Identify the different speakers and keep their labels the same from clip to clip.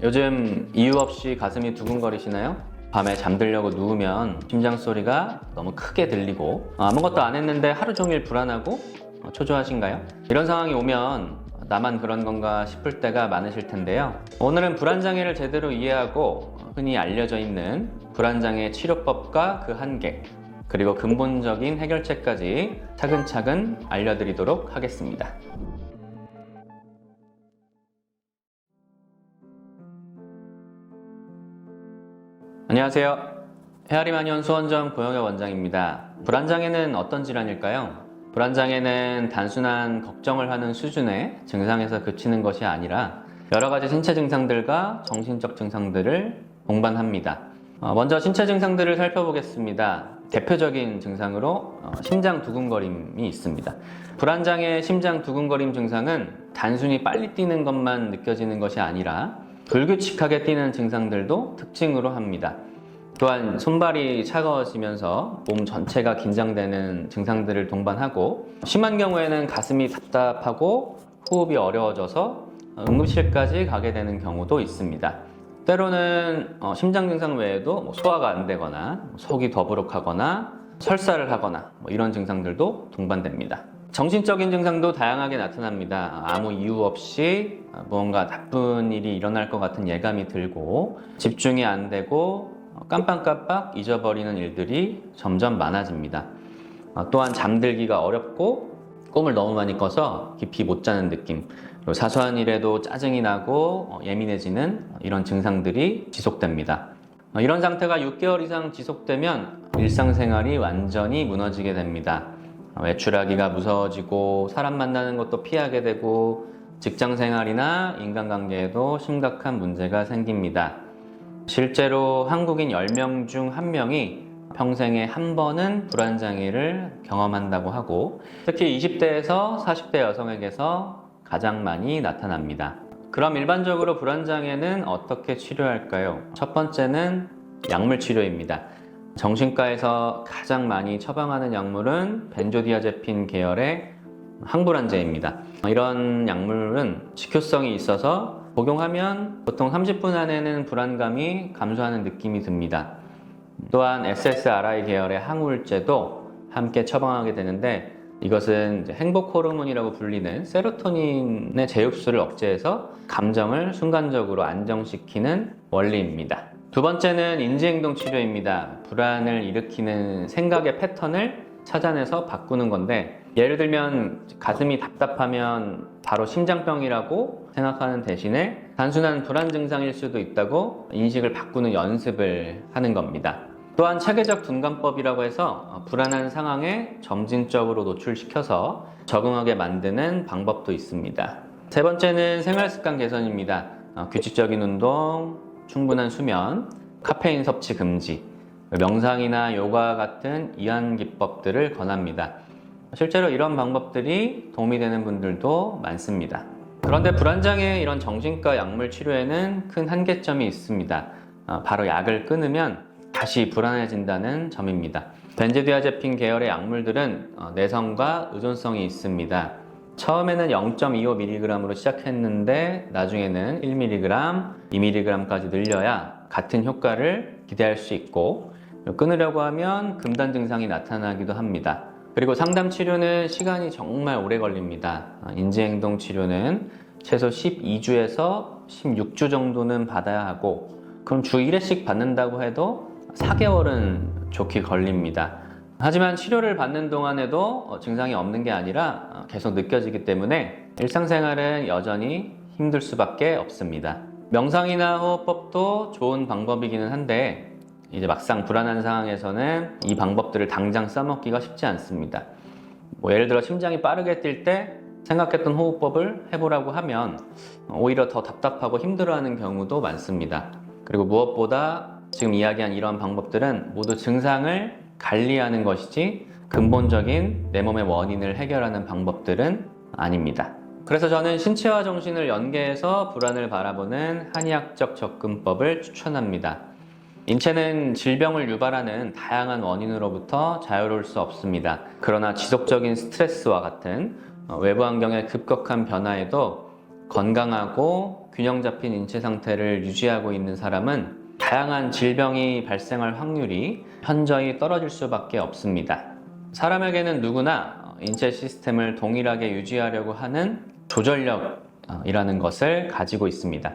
Speaker 1: 요즘 이유 없이 가슴이 두근거리시나요? 밤에 잠들려고 누우면 심장 소리가 너무 크게 들리고 어, 아무것도 안 했는데 하루 종일 불안하고 어, 초조하신가요? 이런 상황이 오면 나만 그런 건가 싶을 때가 많으실 텐데요. 오늘은 불안장애를 제대로 이해하고 흔히 알려져 있는 불안장애 치료법과 그 한계, 그리고 근본적인 해결책까지 차근차근 알려드리도록 하겠습니다. 안녕하세요. 헤아리마니언 수원점 고영혁 원장입니다. 불안장애는 어떤 질환일까요? 불안장애는 단순한 걱정을 하는 수준의 증상에서 그치는 것이 아니라 여러 가지 신체 증상들과 정신적 증상들을 동반합니다. 어, 먼저 신체 증상들을 살펴보겠습니다. 대표적인 증상으로 어, 심장 두근거림이 있습니다. 불안장애 심장 두근거림 증상은 단순히 빨리 뛰는 것만 느껴지는 것이 아니라 불규칙하게 뛰는 증상들도 특징으로 합니다. 또한 손발이 차가워지면서 몸 전체가 긴장되는 증상들을 동반하고 심한 경우에는 가슴이 답답하고 호흡이 어려워져서 응급실까지 가게 되는 경우도 있습니다. 때로는 어, 심장 증상 외에도 뭐 소화가 안 되거나 속이 더부룩하거나 설사를 하거나 뭐 이런 증상들도 동반됩니다. 정신적인 증상도 다양하게 나타납니다. 아무 이유 없이 무언가 나쁜 일이 일어날 것 같은 예감이 들고 집중이 안 되고 깜빡깜빡 잊어버리는 일들이 점점 많아집니다. 어, 또한 잠들기가 어렵고 꿈을 너무 많이 꿔서 깊이 못 자는 느낌, 그리고 사소한 일에도 짜증이 나고 어, 예민해지는 이런 증상들이 지속됩니다. 어, 이런 상태가 6개월 이상 지속되면 일상생활이 완전히 무너지게 됩니다. 어, 외출하기가 무서워지고 사람 만나는 것도 피하게 되고 직장 생활이나 인간관계에도 심각한 문제가 생깁니다. 실제로 한국인 10명 중 1명이 평생에 한 번은 불안장애를 경험한다고 하고 특히 20대에서 40대 여성에게서 가장 많이 나타납니다. 그럼 일반적으로 불안장애는 어떻게 치료할까요? 첫 번째는 약물 치료입니다. 정신과에서 가장 많이 처방하는 약물은 벤조디아제핀 계열의 항불안제입니다. 이런 약물은 식효성이 있어서 복용하면 보통 30분 안에는 불안감이 감소하는 느낌이 듭니다. 또한 SSRI 계열의 항우울제도 함께 처방하게 되는데 이것은 행복 호르몬이라고 불리는 세로토닌의 재흡수를 억제해서 감정을 순간적으로 안정시키는 원리입니다. 두 번째는 인지행동 치료입니다. 불안을 일으키는 생각의 패턴을 찾아내서 바꾸는 건데 예를 들면 가슴이 답답하면 바로 심장병이라고 생각하는 대신에 단순한 불안 증상일 수도 있다고 인식을 바꾸는 연습을 하는 겁니다. 또한 체계적 둔감법이라고 해서 불안한 상황에 점진적으로 노출시켜서 적응하게 만드는 방법도 있습니다. 세 번째는 생활 습관 개선입니다. 어, 규칙적인 운동, 충분한 수면, 카페인 섭취 금지, 명상이나 요가 같은 이완 기법들을 권합니다. 실제로 이런 방법들이 도움이 되는 분들도 많습니다. 그런데 불안장애 이런 정신과 약물 치료에는 큰 한계점이 있습니다. 어, 바로 약을 끊으면 다시 불안해진다는 점입니다. 벤제디아제핀 계열의 약물들은 어, 내성과 의존성이 있습니다. 처음에는 0.25mg으로 시작했는데 나중에는 1mg, 2mg까지 늘려야 같은 효과를 기대할 수 있고 끊으려고 하면 금단 증상이 나타나기도 합니다. 그리고 상담 치료는 시간이 정말 오래 걸립니다. 아, 인지행동 치료는 최소 12주에서 16주 정도는 받아야 하고 그럼 주 1회씩 받는다고 해도 4개월은 좋게 걸립니다. 하지만 치료를 받는 동안에도 어, 증상이 없는 게 아니라 어, 계속 느껴지기 때문에 일상생활은 여전히 힘들 수밖에 없습니다. 명상이나 호흡법도 좋은 방법이기는 한데 이제 막상 불안한 상황에서는 이 방법들을 당장 써먹기가 쉽지 않습니다. 뭐 예를 들어 심장이 빠르게 뛸 때 생각했던 호흡법을 해보라고 하면 오히려 더 답답하고 힘들어하는 경우도 많습니다. 그리고 무엇보다 지금 이야기한 이런 방법들은 모두 증상을 관리하는 것이지 근본적인 내 몸의 원인을 해결하는 방법들은 아닙니다. 그래서 저는 신체와 정신을 연계해서 불안을 바라보는 한의학적 접근법을 추천합니다. 인체는 질병을 유발하는 다양한 원인으로부터 자유로울 수 없습니다. 그러나 지속적인 스트레스와 같은 어, 외부 환경의 급격한 변화에도 건강하고 균형 잡힌 인체 상태를 유지하고 있는 사람은 다양한 질병이 발생할 확률이 현저히 떨어질 수밖에 없습니다. 사람에게는 누구나 인체 시스템을 동일하게 유지하려고 하는 조절력이라는 것을 가지고 있습니다.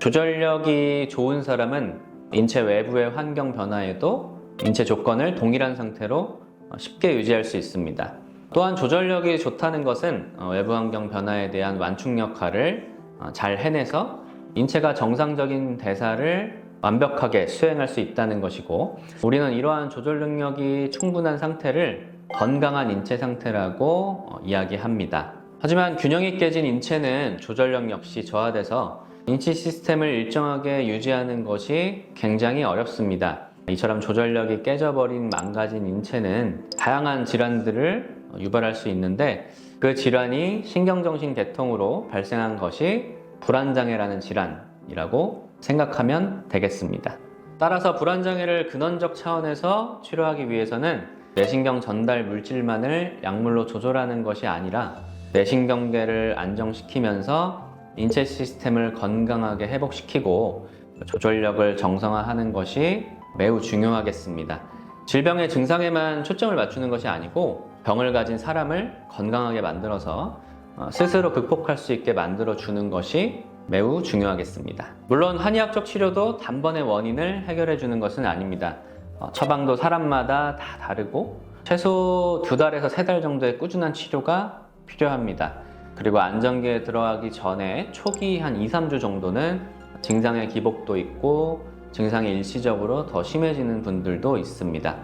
Speaker 1: 조절력이 좋은 사람은 인체 외부의 환경 변화에도 인체 조건을 동일한 상태로 쉽게 유지할 수 있습니다. 또한 조절력이 좋다는 것은 어, 외부 환경 변화에 대한 완충 역할을 어, 잘 해내서 인체가 정상적인 대사를 완벽하게 수행할 수 있다는 것이고 우리는 이러한 조절 능력이 충분한 상태를 건강한 인체 상태라고 어, 이야기합니다. 하지만 균형이 깨진 인체는 조절력 역시 저하돼서 인체 시스템을 일정하게 유지하는 것이 굉장히 어렵습니다. 이처럼 조절력이 깨져버린 망가진 인체는 다양한 질환들을 유발할 수 있는데 그 질환이 신경정신 계통으로 발생한 것이 불안장애라는 질환이라고 생각하면 되겠습니다. 따라서 불안장애를 근원적 차원에서 치료하기 위해서는 뇌신경 전달 물질만을 약물로 조절하는 것이 아니라 뇌신경계를 안정시키면서 인체 시스템을 건강하게 회복시키고 조절력을 정상화하는 것이 매우 중요하겠습니다. 질병의 증상에만 초점을 맞추는 것이 아니고 병을 가진 사람을 건강하게 만들어서 어, 스스로 극복할 수 있게 만들어 주는 것이 매우 중요하겠습니다. 물론 한의학적 치료도 단번에 원인을 해결해 주는 것은 아닙니다. 어, 처방도 사람마다 다 다르고 최소 두 달에서 세 달 정도의 꾸준한 치료가 필요합니다. 그리고 안정기에 들어가기 전에 초기 한 2, 3주 정도는 증상의 기복도 있고 증상이 일시적으로 더 심해지는 분들도 있습니다.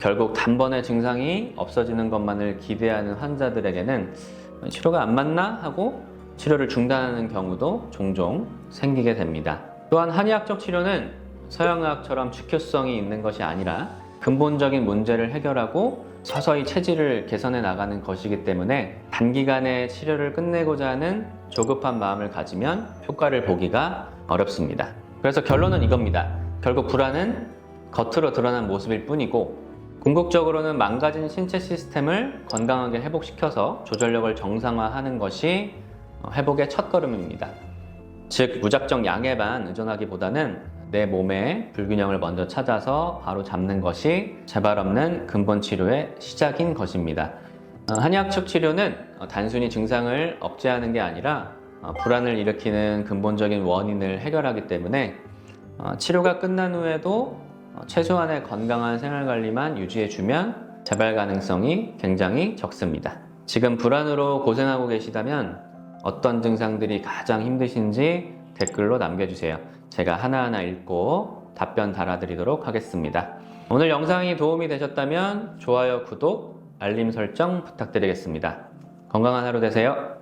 Speaker 1: 결국 단번에 증상이 없어지는 것만을 기대하는 환자들에게는 치료가 안 맞나 하고 치료를 중단하는 경우도 종종 생기게 됩니다. 또한 한의학적 치료는 서양의학처럼 즉효성이 있는 것이 아니라 근본적인 문제를 해결하고 서서히 체질을 개선해 나가는 것이기 때문에 단기간에 치료를 끝내고자 하는 조급한 마음을 가지면 효과를 보기가 어렵습니다. 그래서 결론은 이겁니다. 결국 불안은 겉으로 드러난 모습일 뿐이고 궁극적으로는 망가진 신체 시스템을 건강하게 회복시켜서 조절력을 정상화하는 것이 회복의 첫 걸음입니다. 즉 무작정 양에만 의존하기보다는 내 몸의 불균형을 먼저 찾아서 바로 잡는 것이 재발 없는 근본 치료의 시작인 것입니다. 어, 한의학적 치료는 어, 단순히 증상을 억제하는 게 아니라 어, 불안을 일으키는 근본적인 원인을 해결하기 때문에 치료가 끝난 후에도 최소한의 건강한 생활 관리만 유지해주면 재발 가능성이 굉장히 적습니다. 지금 불안으로 고생하고 계시다면 어떤 증상들이 가장 힘드신지 댓글로 남겨주세요. 제가 하나하나 읽고 답변 달아드리도록 하겠습니다. 오늘 영상이 도움이 되셨다면 좋아요, 구독, 알림 설정 부탁드리겠습니다. 건강한 하루 되세요.